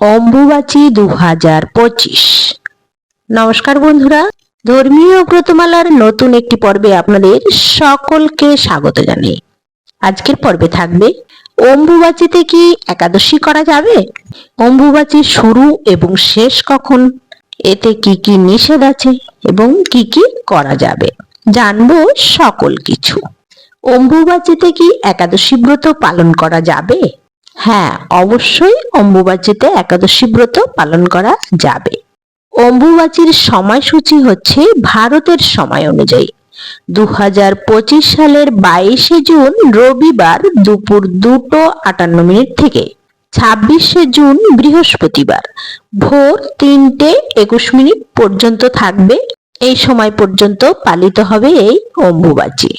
অম্বুবাচী দু হাজার পঁচিশ। নমস্কার বন্ধুরা, ধর্মীয় ব্রতমালার নতুন একটি পর্বে আপনাদের সকলকে স্বাগত জানাই। আজকের পর্বে থাকবে, অম্বুবাচীতে কি একাদশী করা যাবে? অম্বুবাচী শুরু এবং শেষ কখন? এতে কি কি নিষেধ আছে এবং কি কি করা যাবে? জানব সকল কিছু। অম্বুবাচীতে কি একাদশী ব্রত পালন করা যাবে? হ্যাঁ অবশ্যই অম্বুবাচীতে একাদশী ব্রত পালন করা যাবে। অম্বুবাচীর সময়সূচি হচ্ছে ভারতের সময় অনুযায়ী। দু হাজার পঁচিশ সালের বাইশে জুন রবিবার দুপুর দুটো আটান্ন মিনিট থেকে, ছাব্বিশে জুন বৃহস্পতিবার ভোর তিনটে একুশ মিনিট পর্যন্ত থাকবে। এই সময় পর্যন্ত পালিত হবে এই অম্বুবাচী।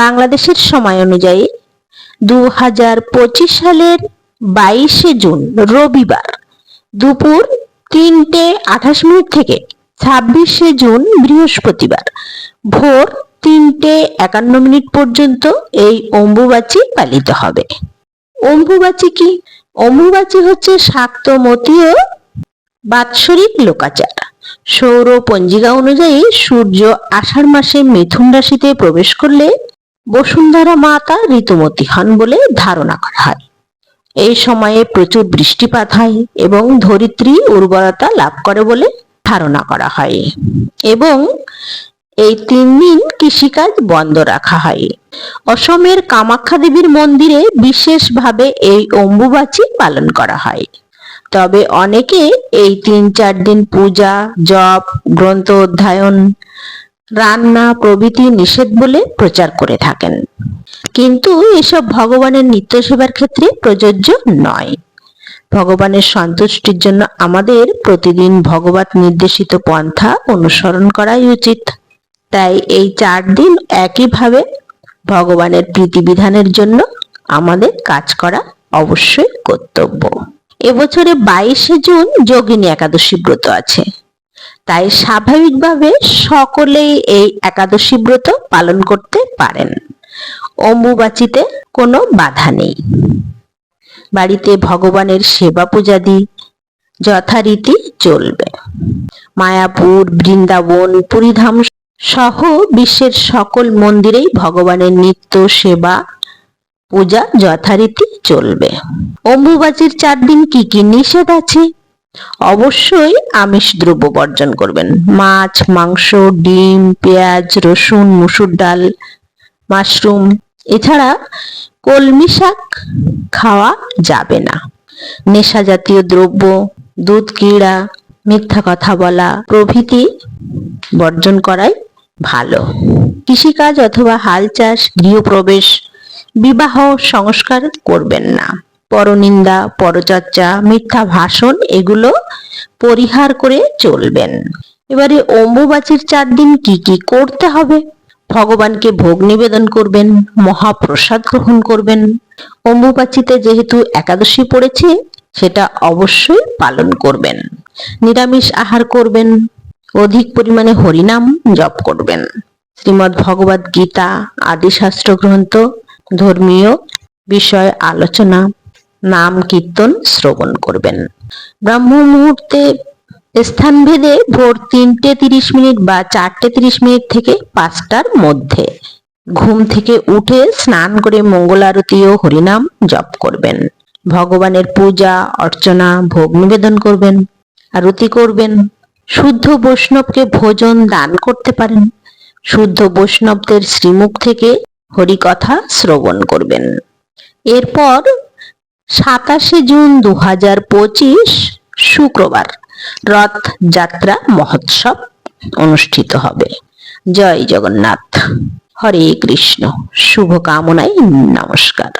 বাংলাদেশের সময় অনুযায়ী দু হাজার পঁচিশ সালের বাইশে জুন, রবিবার, দুপুর তিনটে আঠাশ মিনিট থেকে ছাব্বিশে জুন, বৃহস্পতিবার, ভোর তিনটে একান্ন মিনিট পর্যন্ত এই অম্বুবাচী পালিত হবে। অম্বুবাচী কি? অম্বুবাচী হচ্ছে শাক্তমতীয় বাৎসরিক লোকাচার। সৌর পঞ্জিকা অনুযায়ী সূর্য আষাঢ় মাসে মিথুন রাশিতে প্রবেশ করলে বসুন্ধরা মাতা ঋতুমতী হন বলে ধারণা করা হয়। এই সময়ে প্রচুর বৃষ্টিপাত হয় এবং ধরিত্রী উর্বরতা লাভ করে বলে ধারণা করা হয়। এবং এই তিন দিন কৃষিকাজ বন্ধ রাখা হয়। অসমের কামাখ্যা দেবীর মন্দিরে বিশেষভাবে এই অম্বুবাচী পালন করা হয়। তবে অনেকে এই তিন চার দিন পূজা, জপ, গ্রন্থ অধ্যয়ন রান্না প্রভৃতি নিষেধ বলে প্রচার করে থাকেন। কিন্তু এসব ভগবানের নিত্য সেবার ক্ষেত্রে প্রযোজ্য নয়। ভগবানের সন্তুষ্টির জন্য আমাদের প্রতিদিন ভগবত নির্দেশিত পন্থা অনুসরণ করাই উচিত। তাই এই চার দিন একইভাবে ভগবানের প্রীতিবিধানের জন্য আমাদের কাজ করা অবশ্যই কর্তব্য। এবছরে বাইশে জুন যোগিনী একাদশী ব্রত আছে। তাই স্বাভাবিকভাবে সকলেই এই একাদশী ব্রত পালন করতে পারেন। অম্বুবাচিতে কোনো বাধা নেই। বাড়িতে ভগবানের সেবা পূজাদি যথারীতি চলবে। মায়াপুর, বৃন্দাবন, পুরীধাম সহ বিশ্বের সকল মন্দিরেই ভগবানের নিত্য সেবা, পূজা যথারীতি চলবে। অম্বুবাচীর চার দিন কি কি নিষেধ আছে? অবশ্যই আমিষ দ্রব্য বর্জন করবেন। মাছ, মাংস, ডিম, পেঁয়াজ, রসুন, মুসুর ডাল, মাশরুম, এছাড়া কলমি শাক খাওয়া যাবে না। নেশা জাতীয় দ্রব্য, দুধ, ক্রীড়া, মিথ্যা কথা বলা, প্রভৃতি বর্জন করাই ভালো। কৃষিকাজ অথবা হাল চাষ, গৃহপ্রবেশ, বিবাহ, সংস্কার করবেন না। পরনিন্দা, পরচর্চা, মিথ্যা ভাষণ, এগুলো পরিহার করে চলবেন। এবারে অম্বুবাচীর চার দিন কি কি করতে হবে? ভগবানকে ভোগ নিবেদন করবেন, মহাপ্রসাদ গ্রহণ করবেন। অম্বুবাচীতে যেহেতু একাদশী পড়েছে, সেটা অবশ্যই পালন করবেন। নিরামিষ আহার করবেন, অধিক পরিমাণে হরিনাম জপ করবেন। শ্রীমদ্ ভগবদ গীতা আদি শাস্ত্র গ্রন্থ, ধর্মীয় বিষয় আলোচনা নাম কীর্তন শ্রবণ করবেন। ব্রাহ্ম মুহূর্তে স্থান ভেদে ভোর তিনটে তিরিশ মিনিট বা চারটে তিরিশ মিনিট থেকে পাঁচটার মধ্যে। ঘুম থেকে উঠে স্নান করে মঙ্গল আরতি ও হরিনাম জপ করবেন। ভগবানের পূজা, অর্চনা, ভোগ নিবেদন করবেন, আরতি করবেন। শুদ্ধ বৈষ্ণবকে ভোজন দান করতে পারেন। শুদ্ধ বৈষ্ণবদের শ্রীমুখ থেকে হরিকথা শ্রবণ করবেন। এরপর সাতাশে জুন দু হাজার পঁচিশ শুক্রবার রথযাত্রা মহোৎসব অনুষ্ঠিত হবে। জয় জগন্নাথ। হরে কৃষ্ণ। শুভকামনায় নমস্কার।